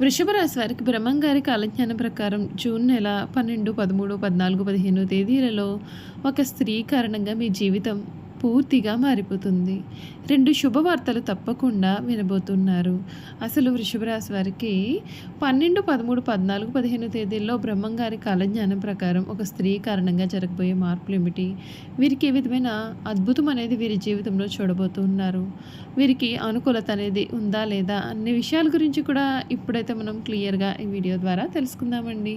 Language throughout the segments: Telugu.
వృషభ రాశి వారికి బ్రహ్మంగారి కాలజ్ఞానం ప్రకారం జూన్ నెల పన్నెండు పదమూడు పద్నాలుగు పదిహేను తేదీలలో ఒక స్త్రీ కారణంగా మీ జీవితం పూర్తిగా మారిపోతుంది. రెండు శుభవార్తలు తప్పకుండా వినబోతున్నారు. అసలు వృషభరాశి వారికి పన్నెండు పదమూడు పద్నాలుగు పదిహేను తేదీల్లో బ్రహ్మంగారి కాలజ్ఞానం ప్రకారం ఒక స్త్రీ కారణంగా జరగబోయే మార్పులు ఏమిటి? వీరికి ఏ విధమైన అద్భుతం అనేది వీరి జీవితంలో చూడబోతున్నారు? వీరికి అనుకూలత అనేది ఉందా లేదా? అన్ని విషయాల గురించి కూడా ఇప్పుడైతే మనం క్లియర్గా ఈ వీడియో ద్వారా తెలుసుకుందామండి.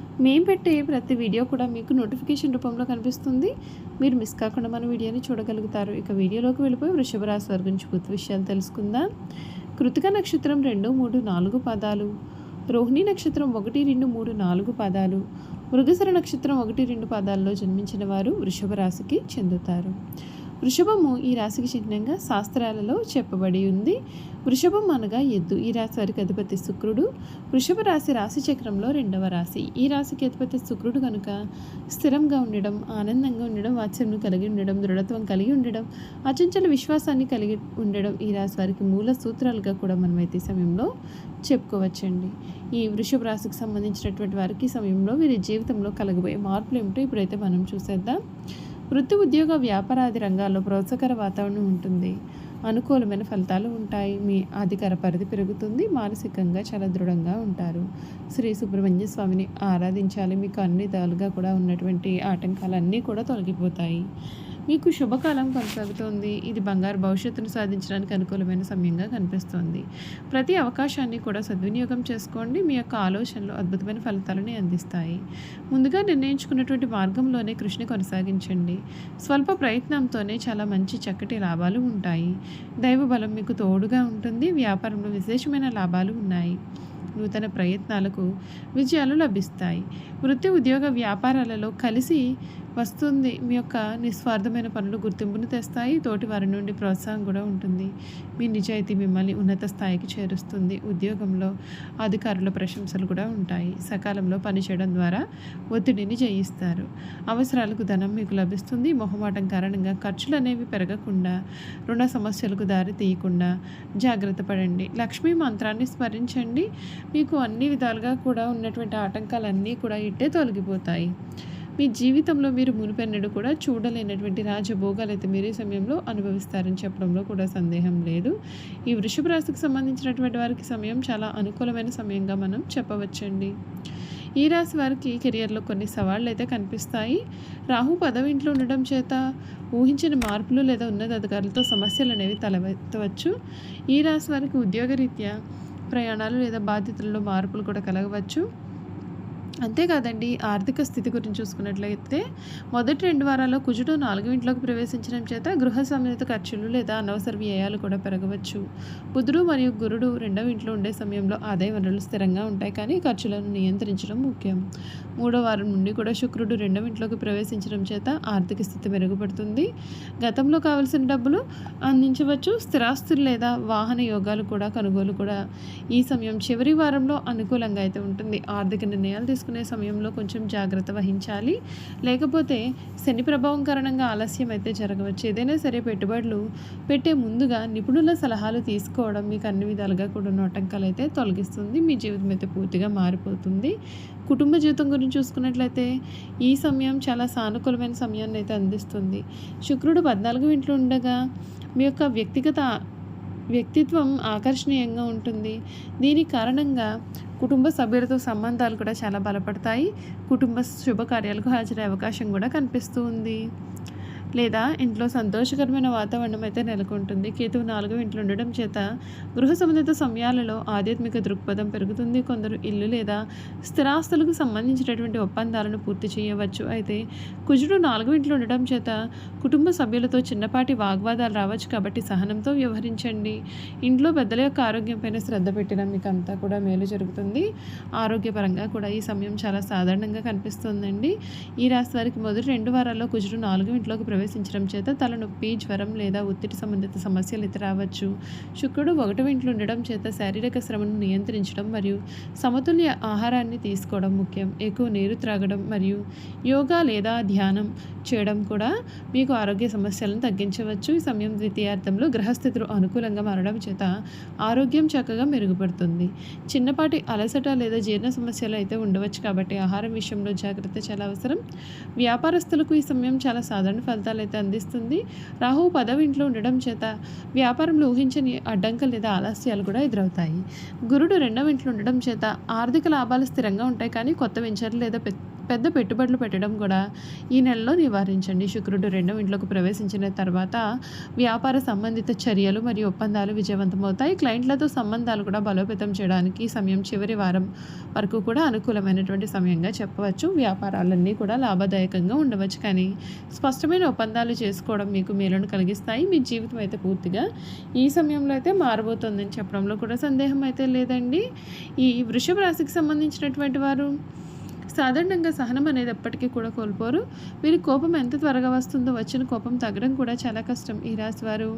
మేము పెట్టే ప్రతి వీడియో కూడా మీకు నోటిఫికేషన్ రూపంలో కనిపిస్తుంది. మీరు మిస్ కాకుండా మన వీడియోని చూడగలుగుతారు. ఇక వీడియోలోకి వెళ్ళిపోయి వృషభ రాశి వారి గురించి పూర్తి విషయాలు తెలుసుకుందాం. కృతిక నక్షత్రం రెండు మూడు నాలుగు పదాలు. రోహిణి నక్షత్రం ఒకటి రెండు మూడు నాలుగు పదాలు. మృగసర నక్షత్రం ఒకటి రెండు పదాల్లో జన్మించిన వారు వృషభ రాశికి చెందుతారు. వృషభము ఈ రాశికి చిహ్నంగా శాస్త్రాలలో చెప్పబడి ఉంది. వృషభం అనగా ఎద్దు. ఈ రాశి వారికి అధిపతి శుక్రుడు. వృషభ రాశి రాశి చక్రంలో రెండవ రాశి. ఈ రాశికి అధిపతి శుక్రుడు కనుక స్థిరంగా ఉండడం ఆనందంగా ఉండడం వాత్సల్యం కలిగి ఉండడం దృఢత్వం కలిగి ఉండడం అచంచల విశ్వాసాన్ని కలిగి ఉండడం ఈ రాశి వారికి మూల సూత్రాలుగా కూడా మనమైతే ఈ సమయంలో చెప్పుకోవచ్చండి. ఈ వృషభ రాశికి సంబంధించినటువంటి వారికి సమయంలో వీరి జీవితంలో కలగబోయే మార్పులు ఏమిటో ఇప్పుడైతే మనం చూసేద్దాం. వృత్తి ఉద్యోగ వ్యాపారాది రంగాల్లో ప్రోత్సాహకర వాతావరణం ఉంటుంది. అనుకూలమైన ఫలితాలు ఉంటాయి. మీ అధికార పరిధి పెరుగుతుంది. మానసికంగా చాలా దృఢంగా ఉంటారు. శ్రీ సుబ్రహ్మణ్య స్వామిని ఆరాధించాలి. మీకు అన్ని విధాలుగా కూడా ఉన్నటువంటి ఆటంకాలన్నీ కూడా తొలగిపోతాయి. మీకు శుభకాలం కొనసాగుతోంది. ఇది బంగారు భవిష్యత్తును సాధించడానికి అనుకూలమైన సమయంగా కనిపిస్తోంది. ప్రతి అవకాశాన్ని కూడా సద్వినియోగం చేసుకోండి. మీ యొక్క ఆలోచనలు అద్భుతమైన ఫలితాలని అందిస్తాయి. ముందుగా నిర్ణయించుకున్నటువంటి మార్గంలోనే కృషిని కొనసాగించండి. స్వల్ప ప్రయత్నంతోనే చాలా మంచి చక్కటి లాభాలు ఉంటాయి. దైవ బలం మీకు తోడుగా ఉంటుంది. వ్యాపారంలో విశేషమైన లాభాలు ఉన్నాయి. నూతన ప్రయత్నాలకు విజయాలు లభిస్తాయి. వృత్తి ఉద్యోగ వ్యాపారాలలో కలిసి వస్తుంది. మీ యొక్క నిస్వార్థమైన పనులు గుర్తింపును తెస్తాయి. తోటి వారి నుండి ప్రోత్సాహం కూడా ఉంటుంది. మీ నిజాయితీ మిమ్మల్ని ఉన్నత స్థాయికి చేరుస్తుంది. ఉద్యోగంలో అధికారుల ప్రశంసలు కూడా ఉంటాయి. సకాలంలో పనిచేయడం ద్వారా ఒత్తిడిని జయిస్తారు. అవసరాలకు ధనం మీకు లభిస్తుంది. మొహమాటం కారణంగా ఖర్చులు అనేవి పెరగకుండా రుణ సమస్యలకు దారి తీయకుండా జాగ్రత్త పడండి. లక్ష్మీ మంత్రాన్ని స్మరించండి. మీకు అన్ని విధాలుగా కూడా ఉన్నటువంటి ఆటంకాలన్నీ కూడా ఇట్టే తొలగిపోతాయి. మీ జీవితంలో మీరు మునిపెన్నడు కూడా చూడలేనటువంటి రాజభోగాలు అయితే మీరు ఈ సమయంలో అనుభవిస్తారని చెప్పడంలో కూడా సందేహం లేదు. ఈ వృషభ రాశికి సంబంధించినటువంటి వారికి సమయం చాలా అనుకూలమైన సమయంగా మనం చెప్పవచ్చండి. ఈ రాశి వారికి కెరియర్లో కొన్ని సవాళ్ళు అయితే కనిపిస్తాయి. రాహు పదవి ఇంట్లో ఉండడం చేత ఊహించిన మార్పులు లేదా ఉన్నత అధికారులతో సమస్యలు అనేవి తలవెత్తవచ్చు ఈ రాశి వారికి ఉద్యోగరీత్యా ప్రయాణాలు లేదా బాధ్యతల్లో మార్పులు కూడా కలగవచ్చు. అంతేకాదండి ఆర్థిక స్థితి గురించి చూసుకున్నట్లయితే మొదటి రెండు వారాల్లో కుజుడు నాలుగు ఇంట్లోకి ప్రవేశించడం చేత గృహ సమేత ఖర్చులు లేదా అనవసర వ్యయాలు కూడా పెరగవచ్చు. బుధుడు మరియు గురుడు రెండవ ఇంట్లో ఉండే సమయంలో ఆదాయ వనరులు స్థిరంగా ఉంటాయి కానీ ఖర్చులను నియంత్రించడం ముఖ్యం. మూడో వారం నుండి కూడా శుక్రుడు రెండవ ఇంట్లోకి ప్రవేశించడం చేత ఆర్థిక స్థితి మెరుగుపడుతుంది. గతంలో కావలసిన డబ్బులు అందించవచ్చు. స్థిరాస్తులు లేదా వాహన యోగాలు కూడా కొనుగోలు కూడా ఈ సమయం చివరి వారంలో అనుకూలంగా అయితే ఉంటుంది. ఆర్థిక నిర్ణయాలు తీసుకుని చేసుకునే సమయంలో కొంచెం జాగ్రత్త వహించాలి. లేకపోతే శని ప్రభావం కారణంగా ఆలస్యం అయితే జరగవచ్చు. ఏదైనా సరే పెట్టుబడులు పెట్టే ముందుగా నిపుణుల సలహాలు తీసుకోవడం మీకు అన్ని విధాలుగా కూడా ఉన్న ఆటంకాలు అయితే తొలగిస్తుంది. మీ జీవితం అయితే పూర్తిగా మారిపోతుంది. కుటుంబ జీవితం గురించి చూసుకున్నట్లయితే ఈ సమయం చాలా సానుకూలమైన సమయాన్ని అయితే అందిస్తుంది. శుక్రుడు పద్నాలుగు ఇంట్లో ఉండగా మీ యొక్క వ్యక్తిగత వ్యక్తిత్వం ఆకర్షణీయంగా ఉంటుంది. దీని కారణంగా కుటుంబ సభ్యులతో సంబంధాలు కూడా చాలా బలపడతాయి. కుటుంబ శుభకార్యాలకు హాజరయ్యే అవకాశం కూడా కనిపిస్తూ ఉంది. లేదా ఇంట్లో సంతోషకరమైన వాతావరణం అయితే నెలకొంటుంది. కేతువు నాలుగో ఇంట్లో ఉండడం చేత గృహ సంబంధిత సమయాలలో ఆధ్యాత్మిక దృక్పథం పెరుగుతుంది. కొందరు ఇల్లు లేదా స్థిరాస్తులకు సంబంధించినటువంటి ఒప్పందాలను పూర్తి చేయవచ్చు. అయితే కుజుడు నాలుగో ఇంట్లో ఉండడం చేత కుటుంబ సభ్యులతో చిన్నపాటి వాగ్వాదాలు రావచ్చు కాబట్టి సహనంతో వ్యవహరించండి. ఇంట్లో పెద్దల యొక్క ఆరోగ్యంపైన శ్రద్ధ పెట్టడం మీకు అంతా కూడా మేలు జరుగుతుంది. ఆరోగ్యపరంగా కూడా ఈ సమయం చాలా సాధారణంగా కనిపిస్తుందండి. ఈ రాశి వారికి మొదటి రెండు వారాల్లో కుజుడు నాలుగు ఇంట్లోకి ప్రవేశించడం చేత తలనొప్పి జ్వరం లేదా ఒత్తిడి సంబంధిత సమస్యలు అయితే రావచ్చు శుక్రుడు ఒకటవ ఇంట్లో ఉండడం చేత శారీరక శ్రమను నియంత్రించడం మరియు సమతుల్య ఆహారాన్ని తీసుకోవడం ముఖ్యం. ఎక్కువ నీరు త్రాగడం మరియు యోగా లేదా ధ్యానం చేయడం కూడా మీకు ఆరోగ్య సమస్యలను తగ్గించవచ్చు. ఈ సమయం ద్వితీయార్థంలో గ్రహస్థితులు అనుకూలంగా మారడం చేత ఆరోగ్యం చక్కగా మెరుగుపడుతుంది. చిన్నపాటి అలసట లేదా జీర్ణ సమస్యలు అయితే ఉండవచ్చు కాబట్టి ఆహారం విషయంలో జాగ్రత్త చాలా అవసరం. వ్యాపారస్తులకు ఈ సమయం చాలా సాధారణ ఫలితాలు అయితే అందిస్తుంది. రాహు పదవి ఇంట్లో ఉండడం చేత వ్యాపారంలో ఊహించని అడ్డంకులు లేదా ఆలస్యాలు కూడా ఎదురవుతాయి. గురుడు రెండవ ఇంట్లో ఉండడం చేత ఆర్థిక లాభాలు స్థిరంగా ఉంటాయి కానీ కొత్త వెంచర్లు లేదా పెద్ద పెట్టుబడులు పెట్టడం కూడా ఈ నెలలో నివారించండి. శుక్రుడు రెండవ ఇంట్లోకి ప్రవేశించిన తర్వాత వ్యాపార సంబంధిత చర్యలు మరియు ఒప్పందాలు విజయవంతమవుతాయి. క్లయింట్లతో సంబంధాలు కూడా బలోపేతం చేయడానికి ఈ సమయం చివరి వారం వరకు కూడా అనుకూలమైనటువంటి సమయంగా చెప్పవచ్చు. వ్యాపారాలన్నీ కూడా లాభదాయకంగా ఉండవచ్చు. కానీ స్పష్టమైన ఒప్పందాలు చేసుకోవడం మీకు మేలును కలిగిస్తాయి. మీ జీవితం అయితే పూర్తిగా ఈ సమయంలో అయితే మారబోతోందని చెప్పడంలో కూడా సందేహం అయితే లేదండి. ఈ వృషభ రాశికి సంబంధించినటువంటి వారు సాధారణంగా సహనం అనేది ఎప్పటికీ కూడా కోల్పోరు. వీరి కోపం ఎంత త్వరగా వస్తుందో వచ్చిన కోపం తగ్గడం కూడా చాలా కష్టం. ఈ రాశి వారు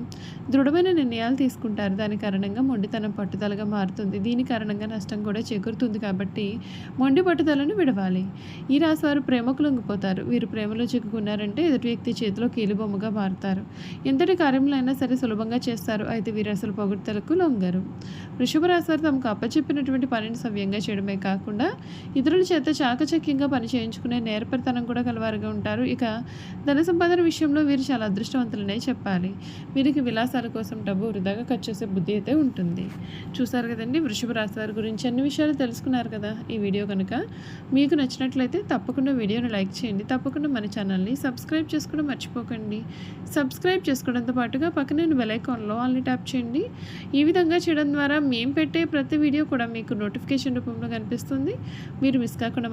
దృఢమైన నిర్ణయాలు తీసుకుంటారు. దాని కారణంగా మొండితనం పట్టుదలగా మారుతుంది. దీని కారణంగా నష్టం కూడా చేకూరుతుంది కాబట్టి మొండి పట్టుదలను విడవాలి. ఈ రాశి వారు ప్రేమకు లొంగిపోతారు. వీరు ప్రేమలో చిక్కుకున్నారంటే ఎదుటి వ్యక్తి చేతిలో కీలుబొమ్మగా మారుతారు. ఎంతటి కార్యంలో అయినా సరే సులభంగా చేస్తారు. అయితే వీరు అసలు పొగుడుతలకు లొంగరు. వృషభ రాశి వారు తమకు అప్పచెప్పినటువంటి పనిని సవ్యంగా చేయడమే కాకుండా ఇతరుల చేత చాక చాకచక్యంగా పని చేయించుకునే నేర్పరితనం కూడా కలవారుగా ఉంటారు. ఇక ధన సంపాదన విషయంలో వీరు చాలా అదృష్టవంతులనే చెప్పాలి. వీరికి విలాసాల కోసం డబ్బు వృధాగా ఖర్చు చేసే బుద్ధి అయితే ఉంటుంది. చూసారు కదండి వృషభ రాశి వారి గురించి అన్ని విషయాలు తెలుసుకున్నారు కదా. ఈ వీడియో కనుక మీకు నచ్చినట్లయితే తప్పకుండా వీడియోని లైక్ చేయండి. తప్పకుండా మన ఛానల్ని సబ్స్క్రైబ్ చేసుకోవడం మర్చిపోకండి. సబ్స్క్రైబ్ చేసుకోవడంతో పాటుగా పక్కనే బెల్ ఐకాన్లో ఆల్ని ట్యాప్ చేయండి. ఈ విధంగా చేయడం ద్వారా మేము పెట్టే ప్రతి వీడియో కూడా మీకు నోటిఫికేషన్ రూపంలో కనిపిస్తుంది. మీరు మిస్ కాకుండా